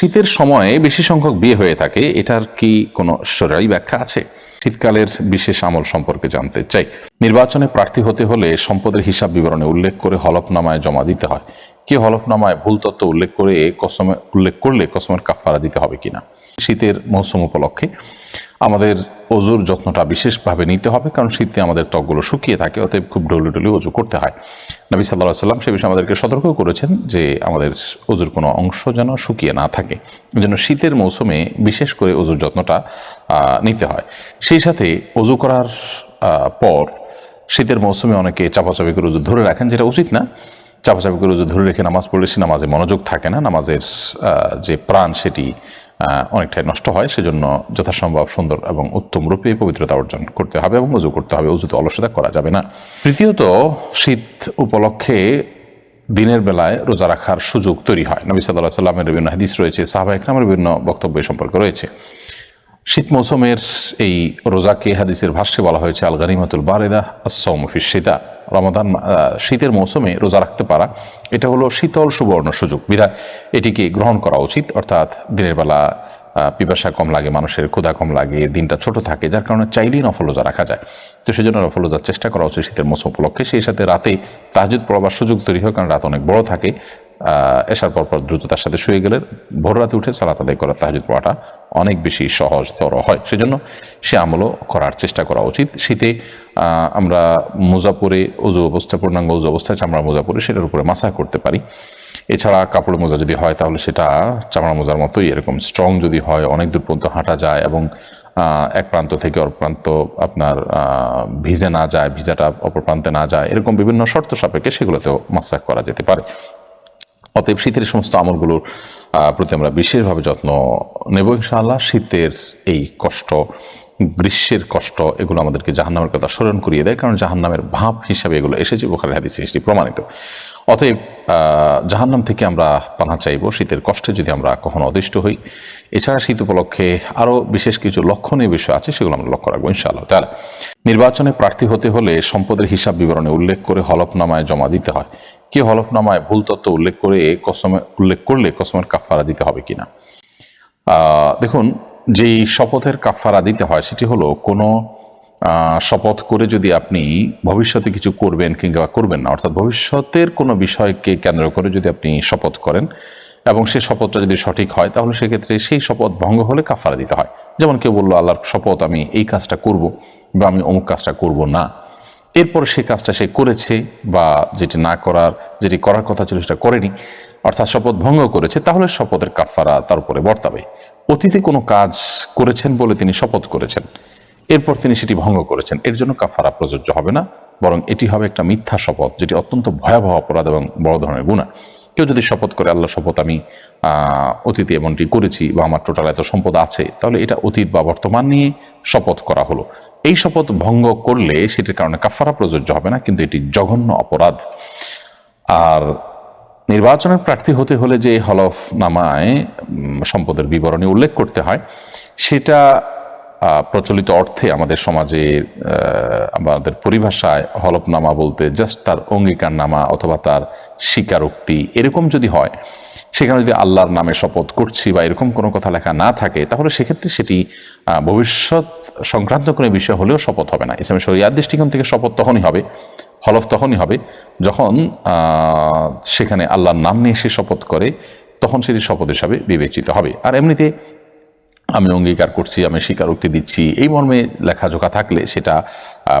শীতের সময়ে বেশি সংখ্যক বিয়ে হয়ে থাকে, এটার কি কোনো সরাই ব্যাখ্যা আছে? শীতকালের বিশেষ আমল সম্পর্কে জানতে চাই। নির্বাচনে প্রার্থী হতে হলে সম্পদের হিসাব বিবরণে উল্লেখ করে হলফনামায় জমা দিতে হয়। কি হলফনামায় ভুল তত্ত্ব উল্লেখ করে কসমে উল্লেখ করলে কসমের কাফারা দিতে হবে কিনা? শীতের মৌসুম উপলক্ষে। আমাদের অজুর যত্নটা বিশেষভাবে নিতে হবে, কারণ শীতে আমাদের ত্বকগুলো শুকিয়ে থাকে, অতএব খুব ডলি ডলি অজু করতে হয়। নবী সাল্লাহ সাল্লাম সে বিষয়ে আমাদেরকে সতর্ক করেছেন যে আমাদের অজুর কোনো অংশ যেন শুকিয়ে না থাকে। জন্য শীতের মৌসুমে বিশেষ করে অজুর যত্নটা নিতে হয়। সেই সাথে অজু করার পর শীতের মৌসুমে অনেকে চাপাচাপি করে অজু ধরে রাখেন, যেটা উচিত না। চাপাচাপি করে অজু ধরে রেখে নামাজ পড়লে সে নামাজে মনোযোগ থাকে না, নামাজের যে প্রাণ সেটি অনেকটাই নষ্ট হয়, সেজন্য যথাসম্ভব সুন্দর এবং উত্তম রূপে পবিত্রতা অর্জন করতে হবে এবং উজু করতে হবে, উজুতে অলসতা করা যাবে না। তৃতীয়ত, শীত উপলক্ষে দিনের বেলায় রোজা রাখার সুযোগ তৈরি হয়। নবী সাল্লাহ সাল্লামের বিভিন্ন হাদিস রয়েছে, সাহাবা একরামের বিভিন্ন বক্তব্য সম্পর্কে রয়েছে। শীত মৌসুমের এই রোজাকে হাদিসের ভাষ্যে বলা হয়েছে আল গানিমাতুল বারেদা আসৌমফিস শীতা রমাদান শীতের মৌসুমে রোজা রাখতে পারা। এটা হলো শীতল সুবর্ণ সুযোগ। বিধায় এটিকে গ্রহণ করা উচিত, অর্থাৎ দিনের বেলা পিপাসা কম লাগে, মানুষের ক্ষুধা কম লাগে, দিনটা ছোট থাকে, যার কারণে চাইলেই নফল রোজা রাখা যায়। তো সেই জন্য নফল রোজার চেষ্টা করা উচিত শীতের মৌসুম উপলক্ষে। সেই সাথে রাতে তাহাজুদ পড়াবার সুযোগ তৈরি হয়, কারণ রাত অনেক বড় থাকে। এসার পর পর দ্রুত তার সাথে শুয়ে গেলে ভোর রাতে উঠে সালাত আদায় করা তাহাজুদ পড়াটা অনেক বেশি সহজতর হয়। সেজন্য সে আমলও করার চেষ্টা করা উচিত। শীতে আমরা মোজা পরে উজু অবস্থা, পূর্ণাঙ্গ উজু অবস্থায় চামড়া মোজা পরে সেটার উপরে মাসা করতে পারি। এছাড়া কাপড় মোজা যদি হয়, তাহলে সেটা চামড়া মোজার মতোই এরকম স্ট্রং যদি হয়, অনেক দূর পর্যন্ত হাঁটা যায় এবং এক প্রান্ত থেকে অপর প্রান্ত আপনার ভিজে না যায়, ভিজাটা অপর প্রান্তে না যায়, এরকম বিভিন্ন শর্ত সাপেক্ষে সেগুলোতেও মাসাক করা যেতে পারে। অতএব শীতের সমস্ত আমলগুলোর প্রতি আমরা বিশেষভাবে যত্ন নেব ইনশাআল্লাহ। শীতের এই কষ্ট গ্রীষ্মের কষ্ট, এগুলো আমাদেরকে জাহান্নামের কথা স্মরণ করিয়ে দেয়, কারণ জাহান্নামের ভাব হিসাবে এগুলো এসেছে, বোখারের হাদিসে এসেছি প্রমাণিত। অতএব জাহান্নাম থেকে আমরা পানা চাইব, শীতের কষ্টে যদি আমরা কখনো অদিষ্ট হই। এছাড়া শীত উপলক্ষে আরও বিশেষ কিছু লক্ষণীয় বিষয় আছে, সেগুলো আমরা লক্ষ্য রাখব, ইনশাআল্লাহ তাহলে নির্বাচনে প্রার্থী হতে হলে সম্পদের হিসাব বিবরণে উল্লেখ করে হলফনামায় জমা দিতে হয়। কি হলফনামায় ভুল তথ্য উল্লেখ করে কসমে, উল্লেখ করলে কসমের কাফারা দিতে হবে কিনা? দেখুন যেই শপথের কাফারা দিতে হয়, সেটি হলো কোনো শপথ করে যদি আপনি ভবিষ্যতে কিছু করবেন কিংবা করবেন না, অর্থাৎ ভবিষ্যতের কোনো বিষয়কে কেন্দ্র করে যদি আপনি শপথ করেন এবং সেই শপথটা যদি সঠিক হয়, তাহলে সেক্ষেত্রে সেই শপথ ভঙ্গ হলে কাফারা দিতে হয়। যেমন কেউ বলল, আল্লাহর শপথ আমি এই কাজটা করব বা আমি অমুক কাজটা করব না। এরপর সেই কাজটা সে করেছে বা যেটি না করার, যেটি করার কথা ছিল সেটা করেনি। অর্থাৎ শপথ ভঙ্গ করেছে, তাহলে শপথের কাফারা তার উপরে বর্তাবে। অতীতে কোনো কাজ করেছেন বলে তিনি শপথ করেছেন। এরপর তিনি সেটি ভঙ্গ করেছেন। এর জন্য কাফারা প্রযোজ্য হবে না, বরং এটি হবে একটা মিথ্যা শপথ, যেটি অত্যন্ত ভয়াবহ অপরাধ এবং বড় ধরনের গুণা কেউ যদি শপথ করে, আল্লাহ, শপথ আমি অতীতে এমনটি করেছি বা আমার টোটাল এত সম্পদ আছে তাহলে এটা অতীত বা বর্তমান নিয়ে শপথ করা হলো। এই শপথ ভঙ্গ করলে সেটির কারণে কাফারা প্রযোজ্য হবে না, কিন্তু এটি জঘন্য অপরাধ। আর নির্বাচনের প্রার্থী হতে হলে যে হলফনামায় সম্পদের বিবরণী উল্লেখ করতে হয়, সেটা প্রচলিত অর্থে আমাদের সমাজে আমাদের পরিভাষায় হলফনামা বলতে জাস্ট তার অঙ্গীকারনামা অথবা তার স্বীকারোক্তি এরকম যদি হয়, সেখানে যদি আল্লাহর নামে শপথ করছি বা এরকম কোনো কথা লেখা না থাকে, তাহলে সেক্ষেত্রে সেটি ভবিষ্যৎ সংক্রান্ত কোনো বিষয় হলেও শপথ হবে না। ইসলামের শরিয়ার দৃষ্টিকোণ থেকে শপথ তখনই হবে হলফ তখনই হবে যখন সেখানে আল্লাহর নাম নিয়ে সে শপথ করে, তখন সেটি শপথ হিসাবে বিবেচিত হবে। আর এমনিতে আমি অঙ্গীকার করছি, আমি স্বীকারোক্তি দিচ্ছি, এই মর্মে লেখাজোখা থাকলে সেটা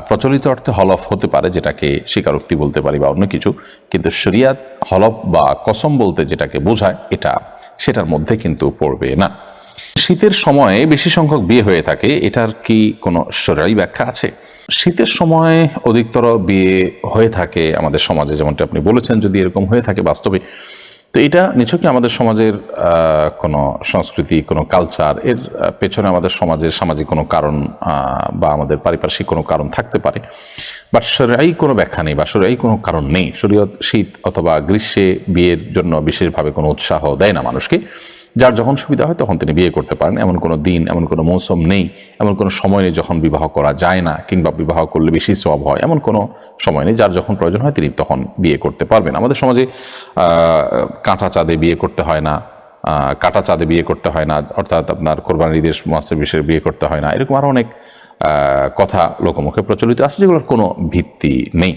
প্রচলিত অর্থে হলফ হতে পারে, যেটাকে স্বীকারোক্তি বলতে পারি বা অন্য কিছু, কিন্তু শরিয়াত হলফ বা কসম বলতে যেটাকে বোঝায়, এটা সেটার মধ্যে কিন্তু পড়বে না। শীতের সময়ে বেশি সংখ্যক বিয়ে হয়ে থাকে, এটার কি কোনো সরাই ব্যাখ্যা আছে? শীতের সময় অধিকতর বিয়ে হয়ে থাকে আমাদের সমাজে, যেমনটা আপনি বলেছেন যদি এরকম হয়ে থাকে বাস্তবে। তো এটা নিছকই আমাদের সমাজের কোনো সংস্কৃতি, কোনো কালচার এর পেছনে আমাদের সমাজের সামাজিক কোনো কারণ বা আমাদের পারিপার্শ্বিক কোনো কারণ থাকতে পারে। বাট সরাই কোনো ব্যাখ্যা নেই বা সরাই কোনো কারণ নেই। শরীয়ত শীত অথবা গ্রীষ্মে বিয়ের জন্য বিশেষভাবে কোনো উৎসাহ দেয় না মানুষকে। যার যখন সুবিধা হয় তখন তিনি বিয়ে করতে পারেন। এমন কোনো দিন, এমন কোনো মৌসুম নেই, এমন কোনো সময় নেই যখন বিবাহ করা যায় না কিংবা বিবাহ করলে বেশি সব হয়। এমন কোনো সময় নেই যার যখন প্রয়োজন হয় তিনি তখন বিয়ে করতে পারবেন। আমাদের সমাজে কাঁটা চাঁদে বিয়ে করতে হয় না কাটা চাঁদে বিয়ে করতে হয় না, অর্থাৎ আপনার কোরবানির ঈদের মাসে বিশেষ বিয়ে করতে হয় না। এরকম আরও অনেক কথা লোকমুখে প্রচলিত আছে যেগুলোর কোনো ভিত্তি নেই।